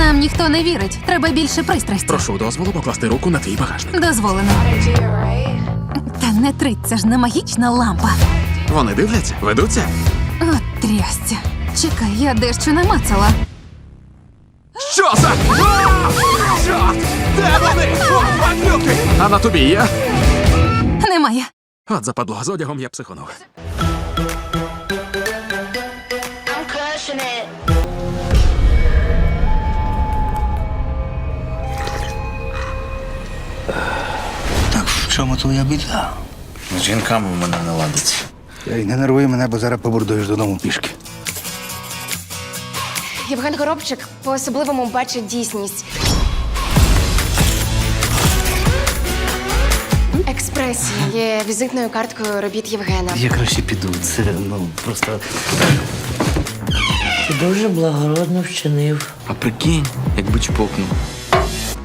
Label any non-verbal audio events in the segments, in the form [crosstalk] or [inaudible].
Нам ніхто не вірить. Треба більше пристрасті. Прошу дозволу покласти руку на твій багажник. Дозволено. Та не трить, це ж не магічна лампа. Вони дивляться, ведуться. От трясця. Чекай, я дещо намацала. Що за? Чорт! Де вони? О, падлюки! А на тобі є? Немає. От западло, з одягом я психонув. Чому твоя біда? З жінками в мене не ладиться. Ей, не нервуй мене, бо зараз побурдуєш додому пішки. Євген Горобчик по-особливому бачить дійсність. Експресія є візитною карткою робіт Євгена. Я краще піду. Це ну просто. Ти дуже благородно вчинив. А прикинь, якби чпокнув.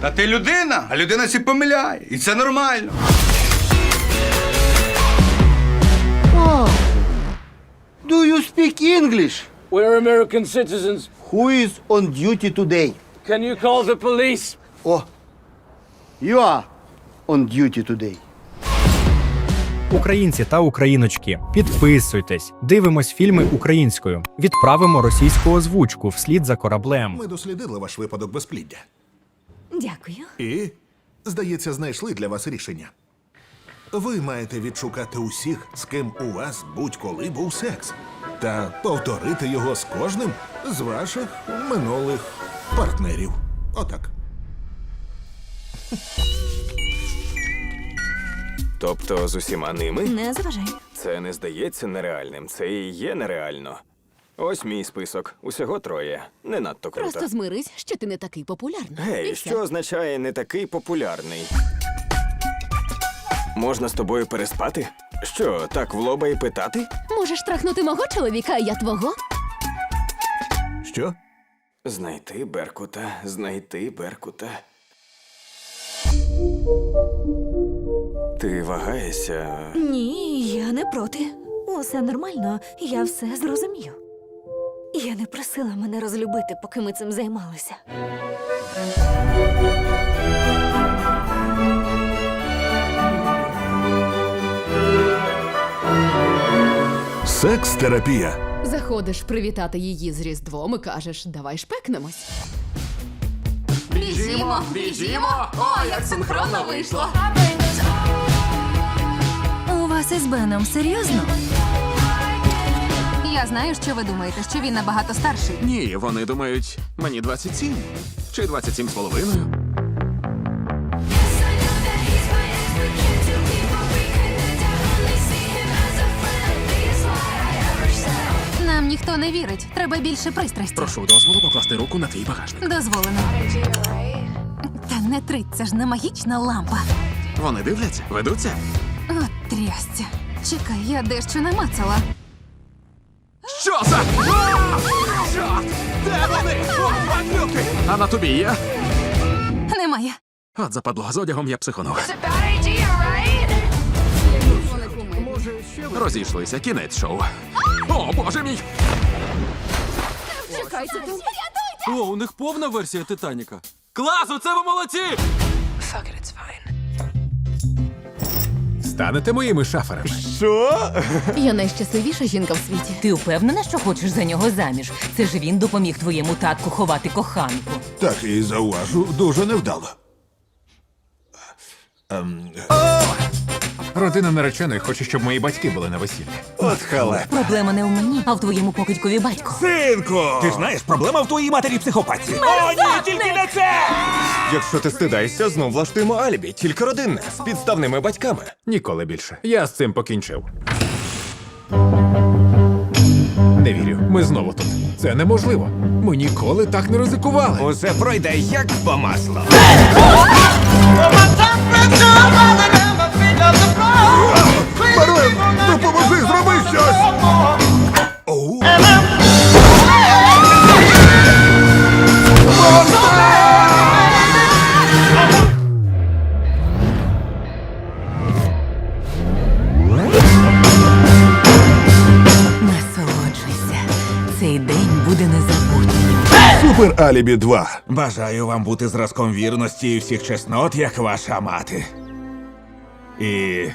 Та ти людина, а людина сі помиляє. І це нормально. Do you speak English? We're American citizens. Who is on duty today? Can you call the police? Oh, you are on duty today. Українці та україночки, підписуйтесь, дивимось фільми українською, відправимо російську озвучку вслід за кораблем. Ми дослідили ваш випадок безпліддя. Дякую. І, здається, знайшли для вас рішення. Ви маєте відшукати усіх, з ким у вас будь-коли був секс, та повторити його з кожним з ваших минулих партнерів. Отак. Тобто з усіма ними? Не заважай. Це не здається нереальним, це і є нереально. Ось мій список. Усього троє. Не надто круто. Просто змирись, що ти не такий популярний. Гей, що означає не такий популярний? Можна з тобою переспати? Що, так в лоба і питати? Можеш трахнути мого чоловіка, а я твого? Що? Знайти Беркута, знайти Беркута. Ти вагаєшся. Ні, я не проти. Усе нормально, я все зрозумію. Я не просила мене розлюбити, поки ми цим займалися. Секс-терапія. Заходиш привітати її з Різдвом і кажеш, давай шпекнемось. Біжімо, біжімо! О, як синхронно вийшло! У вас із Беном серйозно? Я знаю, що ви думаєте, що він набагато старший. Ні, вони думають, мені 27. Чи 27 з половиною. Нам ніхто не вірить. Треба більше пристрасті. Прошу дозволу покласти руку на твій багажник. Дозволено. Та не трить, це ж не магічна лампа. Вони дивляться, ведуться. От трясця. Чекай, я дещо намацала. Що за? А! Чорт! Де вони? О, падлюки! А на тобі є? Немає. От западло, з одягом я психонув. Розійшлися, кінець шоу. О, боже мій! Чекайте тут. О, у них повна версія Титаніка. Клас, оце ви молодці! Станете моїми шаферами. Я найщасливіша жінка в світі. Ти впевнена, що хочеш за нього заміж? Це ж він допоміг твоєму татку ховати коханку. Так і зауважу, дуже невдало. Ем, Родина нареченої хоче, щоб мої батьки були на весіллі. от халеп. Проблема не в мені, а в твоєму покидькові батьку. Синку! Ти знаєш, проблема в твоїй матері психопатці. О, ні, тільки не це! Якщо ти стидаєшся, знов влаштуємо алібі, тільки родинне, з підставними батьками. Ніколи більше. Я з цим покінчив. Не вірю. Ми знову тут. Це неможливо. Ми ніколи так не ризикували. Усе пройде як по маслу. Марлен, допоможи, зроби щось! Насолоджуйся. Цей день буде незабутнім. Супер Алібі 2. Бажаю вам бути зразком вірності і всіх чеснот, як ваша мати. І.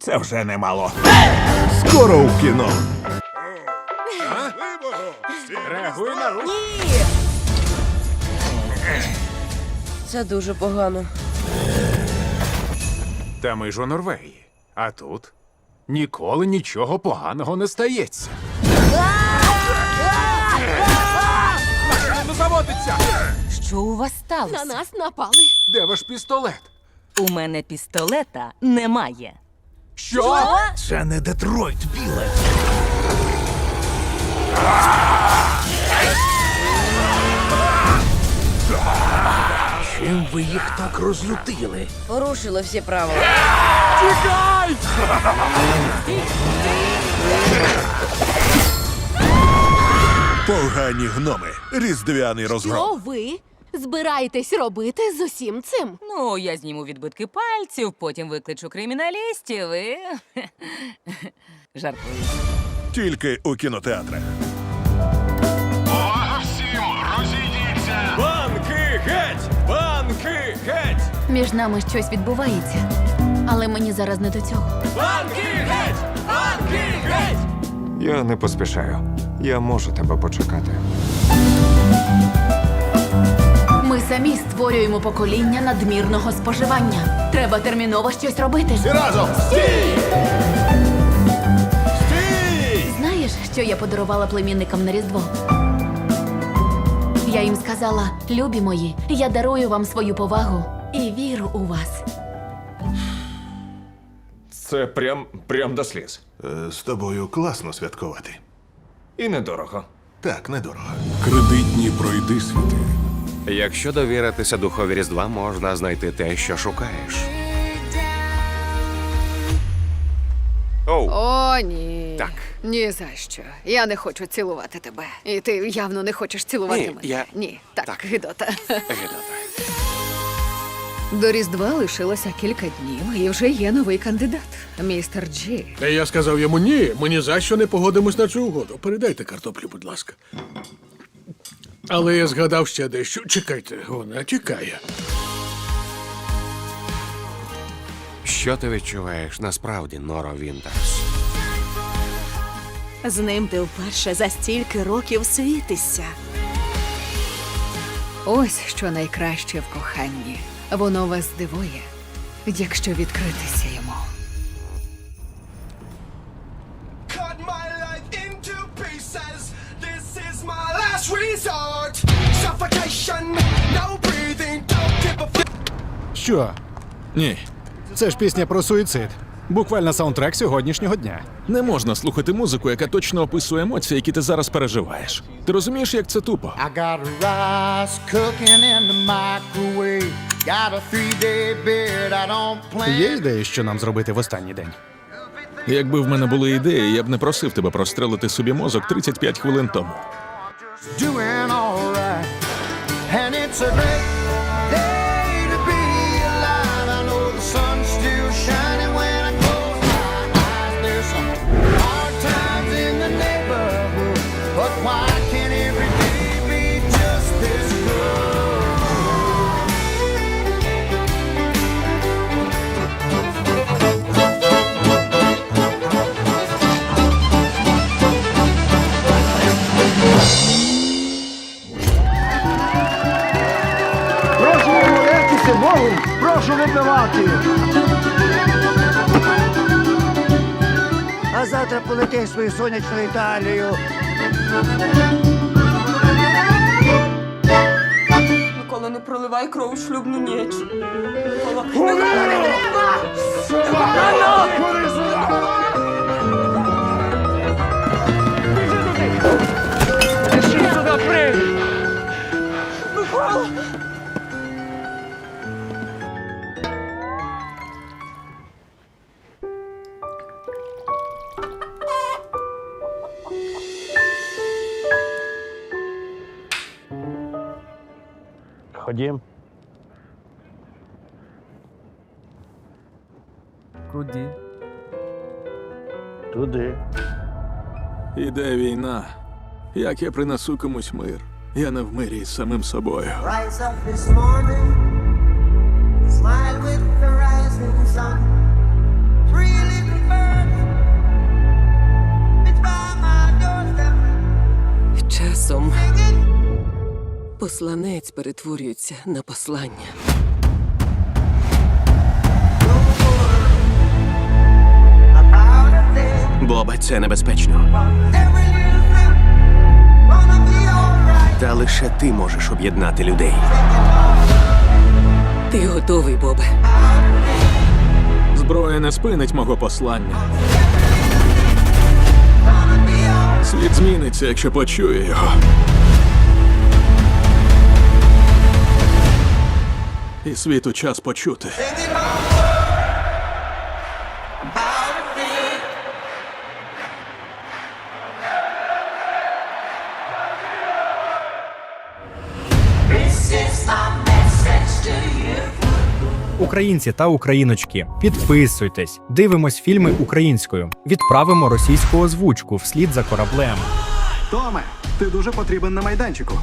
Це вже немало. Скоро у кіно. Реагуй на рух. Це дуже погано. Та ми ж у Норвегії. А тут ніколи нічого поганого не стається. Не заводиться! Що у вас сталося? На нас напали. Де ваш пістолет? У мене пістолета немає. Що? Це не Детройт, біле. Чим ви їх так розлютили? Порушили всі правила. Погані гноми. Різдвяний розгром. ви збираєтесь робити з усім цим? Ну, я зніму відбитки пальців, потім викличу криміналістів і. [laughs] Жартую. Тільки у кінотеатрах. Банки геть! Банки геть! Між нами щось відбувається, але мені зараз не до цього. Банки геть! Банки геть! Я не поспішаю. Я можу тебе почекати. Самі створюємо покоління надмірного споживання. Треба терміново щось робити. Разом! Стій! Знаєш, що я подарувала племінникам на Різдво? Я їм сказала: любі мої, я дарую вам свою повагу і віру у вас. Це прям прям до сліз. Е, З тобою класно святкувати. І недорого. Так, недорого. Кредитні пройди світи. Якщо довіритися духові Різдва, можна знайти те, що шукаєш. Оу, О, ні. Так. Ні за що. Я не хочу цілувати тебе. І ти явно не хочеш цілувати Ні, мене. я- Ні, так, Так. Гидота. Гедота. До Різдва лишилося кілька днів, і вже є новий кандидат. Містер Джі. Та я сказав йому ні, ми ні за що не погодимось на цю угоду. Передайте картоплю, будь ласка. Але я згадав ще дещо. Чекайте, вона тікає. Що ти відчуваєш насправді, Норо Вінтерс? З ним ти вперше за стільки років світишся. Ось що найкраще в коханні. Воно вас здивує, якщо відкритися йому. Що? Ні. Це ж пісня про суїцид. Буквально саундтрек сьогоднішнього дня. Не можна слухати музику, яка точно описує емоції, які ти зараз переживаєш. Ти розумієш, як це тупо? I got rice cooking in the microwave. Got a three-day beard I don't plan. Є ідеї, що нам зробити в останній день. Якби в мене були ідеї, я б не просив тебе прострелити собі мозок 35 хвилин тому. doing прошу випивати. А завтра полетиш в свою сонячну Італію. Микола, не проливай кров у шлюбну ніч. Ходім. Куди? Туди. Іде війна. Як я принесу комусь мир? Я не в мирі з самим собою. Rise up this morning, smile with the rising sun. Three little birds, it's by my doorstep. Часом посланець перетворюється на послання. Бобе, це небезпечно. Та лише ти можеш об'єднати людей. Ти готовий, Бобе. Зброя не спинить мого послання. Світ зміниться, якщо почує його. І світу час почути. Українці та україночки, підписуйтесь, дивимось фільми українською, відправимо російську озвучку вслід за кораблем. Томе, ти дуже потрібен на майданчику.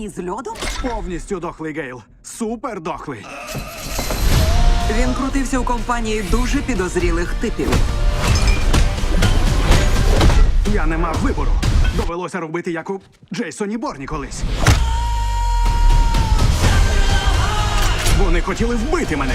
У з льодом? Повністю дохлий Гейл. Супер дохлий. Він крутився у компанії дуже підозрілих типів. Я не мав вибору. Довелося робити як у Джейсоні Борні колись. Вони хотіли вбити мене.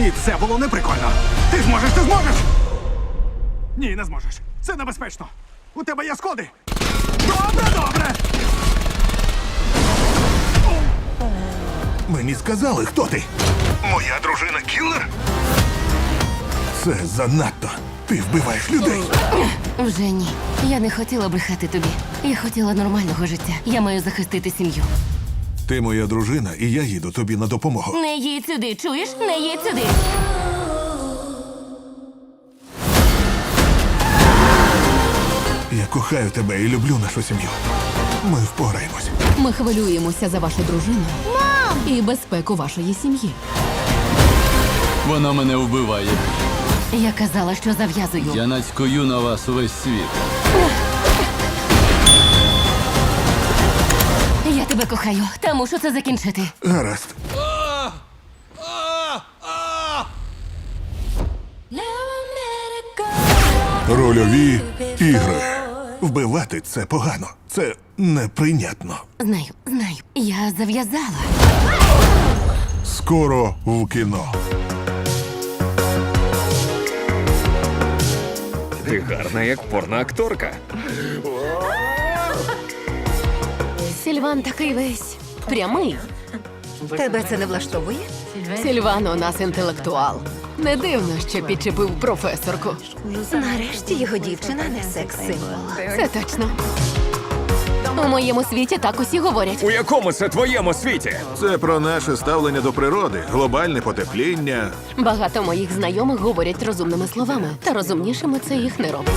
І це було неприкольно. Ти зможеш, ти зможеш! Ні, не зможеш. Це небезпечно. У тебе є сходи. Добре, добре. Мені сказали, хто ти. Моя дружина кілер? Це занадто. Ти вбиваєш людей. Вже ні. Я не хотіла брехати тобі. Я хотіла нормального життя. Я маю захистити сім'ю. Ти моя дружина, і я їду тобі на допомогу. Не їдь сюди, чуєш? Не їдь сюди. Я кохаю тебе і люблю нашу сім'ю. Ми впораємось. Ми хвилюємося за вашу дружину і безпеку вашої сім'ї. Вона мене вбиває. Я казала, що зав'язую. Я нацькую на вас увесь світ. Я тебе кохаю, та мушу це закінчити. Гаразд. Рольові ігри. Вбивати це погано. Це неприйнятно. Знаю, знаю. Я зав'язала. Скоро в кіно. Ти гарна, як порноакторка. Сільван такий весь прямий. Тебе це не влаштовує? Сільван у нас інтелектуал. Не дивно, що підчепив професорку. Нарешті його дівчина не секс-символ. Це точно. У моєму світі так усі говорять. У якому це твоєму світі? Це про наше ставлення до природи, глобальне потепління. Багато моїх знайомих говорять розумними словами, та розумнішими це їх не робить.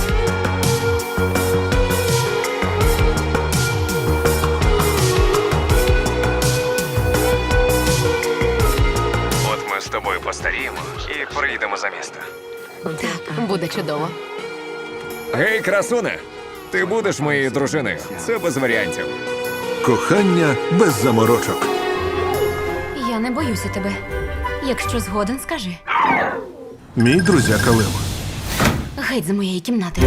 От ми з тобою постаріємо і приїдемо за місто. Так, буде чудово. Гей, красуне! Ти будеш моєю дружиною. Це без варіантів. Кохання без заморочок. Я не боюся тебе. Якщо згоден, скажи. Мій друзяка Лев. Геть з моєї кімнати.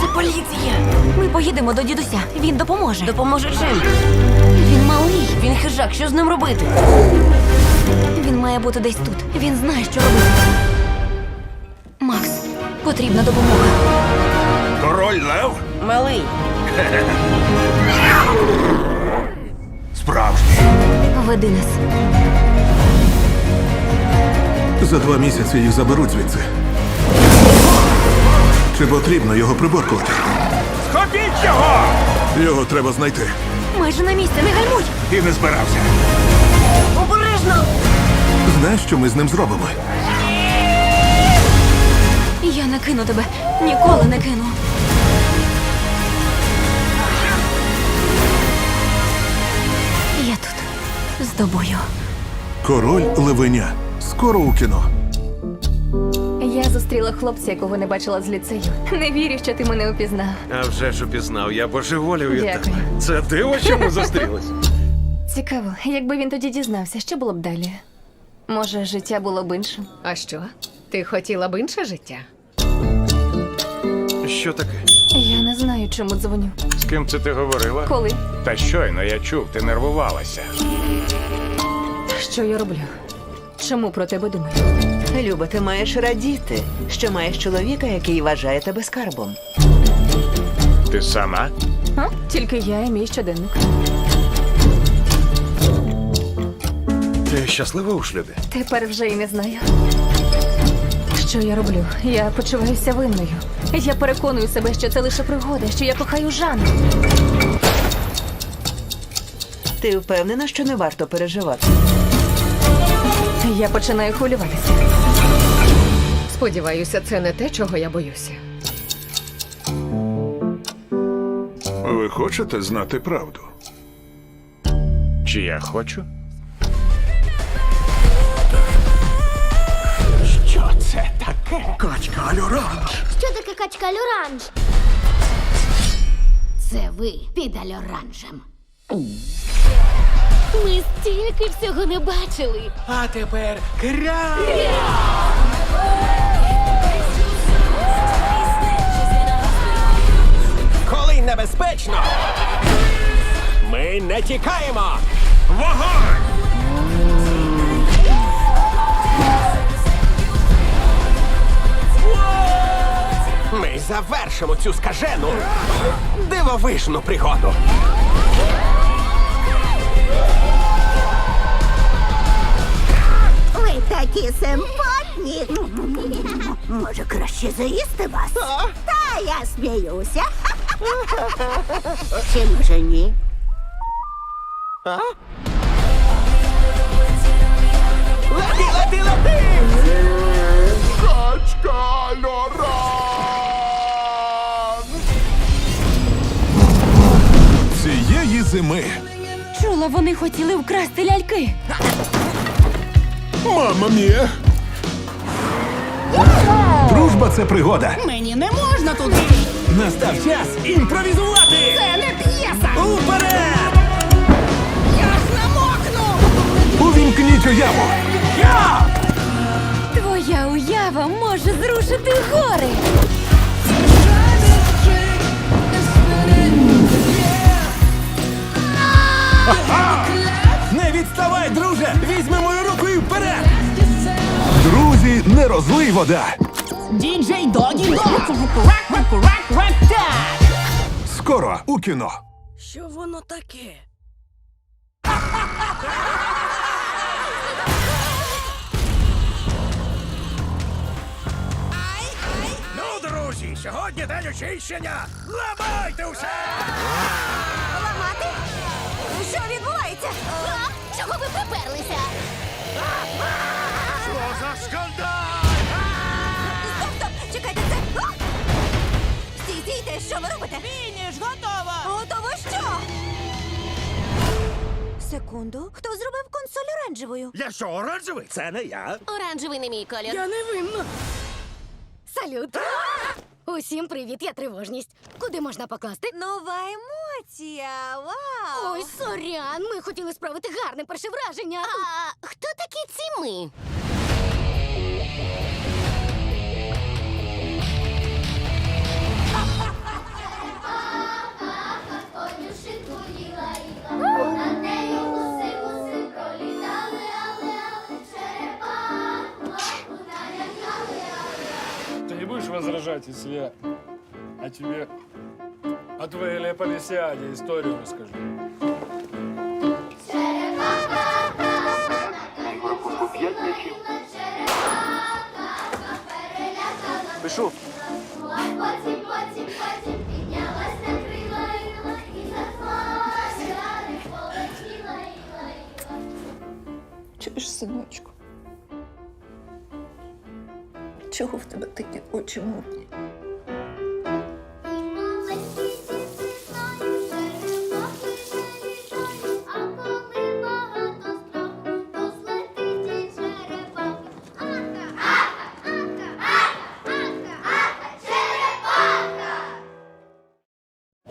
Це поліція. Ми поїдемо до дідуся. Він допоможе. Допоможе чим? Він малий. Він хижак. Що з ним робити? Він має бути десь тут. Він знає, що робити. Макс, потрібна допомога. Король Лев? Малий. Справжній. Веди нас. За два місяці їх заберуть звідси. Чи потрібно його приборкувати? Схопіть його! Його треба знайти. Майже на місці, не гальмуй! І не збирався. Обережно! Знаєш, що ми з ним зробимо? Я не кину тебе. Ніколи не кину. Тобою. Король Левеня. Скоро у кіно. Я зустріла хлопця, якого не бачила з ліцею. Не вірю, що ти мене упізнав. А вже ж упізнав, я божеволів від Дякую. тебе. Це диво, що ми зустрілись. Цікаво, якби він тоді дізнався, що було б далі? Може, життя було б іншим? А що? Ти хотіла б інше життя? Що таке? Знаю, чому дзвоню. З ким це ти говорила? Коли? Та щойно я чув, ти нервувалася. Що я роблю? Чому про тебе думаю? Люба, ти маєш радіти, що маєш чоловіка, який вважає тебе скарбом. Ти сама? А? Тільки я і мій щоденник. Ти щаслива у шлюбі? Тепер вже і не знаю. Що я роблю? Я почуваюся винною. Я переконую себе, що це лише пригода, що я кохаю Жанну. Ти впевнена, що не варто переживати? Я починаю хвилюватися. Сподіваюся, це не те, чого я боюся. Ви хочете знати правду? Чи я хочу? Качка альоранж. Що таке качка оранж? Це ви під альоранжем. Ми стільки всього не бачили. А тепер кря. Коли небезпечно, ми не тікаємо. Вогонь! Завершимо цю скажену дивовижну пригоду. Ви такі симпатні. Може, краще заїсти вас? Та я сміюся. Чи може ні? Лети, лети, лети! Качка альоранж! Зими Чула, вони хотіли вкрасти ляльки. Мама мія! Дружба це пригода. Мені не можна туди. Настав час імпровізувати! Це не п'єса. Уперед! Я ж намокну. Увімкніть уяву! Я! Твоя уява може зрушити гори. Не відставай, друже! Візьми мою руку і вперед! Друзі, не розлий вода! Діджей Догі Дог. Скоро у кіно. Що воно таке? Ну, друзі, сьогодні день очищення! Ламайте усе! Що відбувається? Чого ви приперлися? Що за скандал? Стоп, стоп, чекайте, це... А! Стій, стійте, що ви робите? Фініш, готово! Готово що? Секунду, хто зробив консоль оранжевою? Я що, оранжевий? Це не я. Оранжевий не мій колір. Я не винна. Салют! Усім привіт, я тривожність. Куди можна покласти? Нова емоція. Вау! Ой, сорян, ми хотіли справити гарне перше враження. А хто такі ці ми? Ты не будешь возражать, если я о тебе, о твоей Леополисиаде историю расскажу? Пишу. Чуєш, синочку? Чого в тебе такі очі мутні?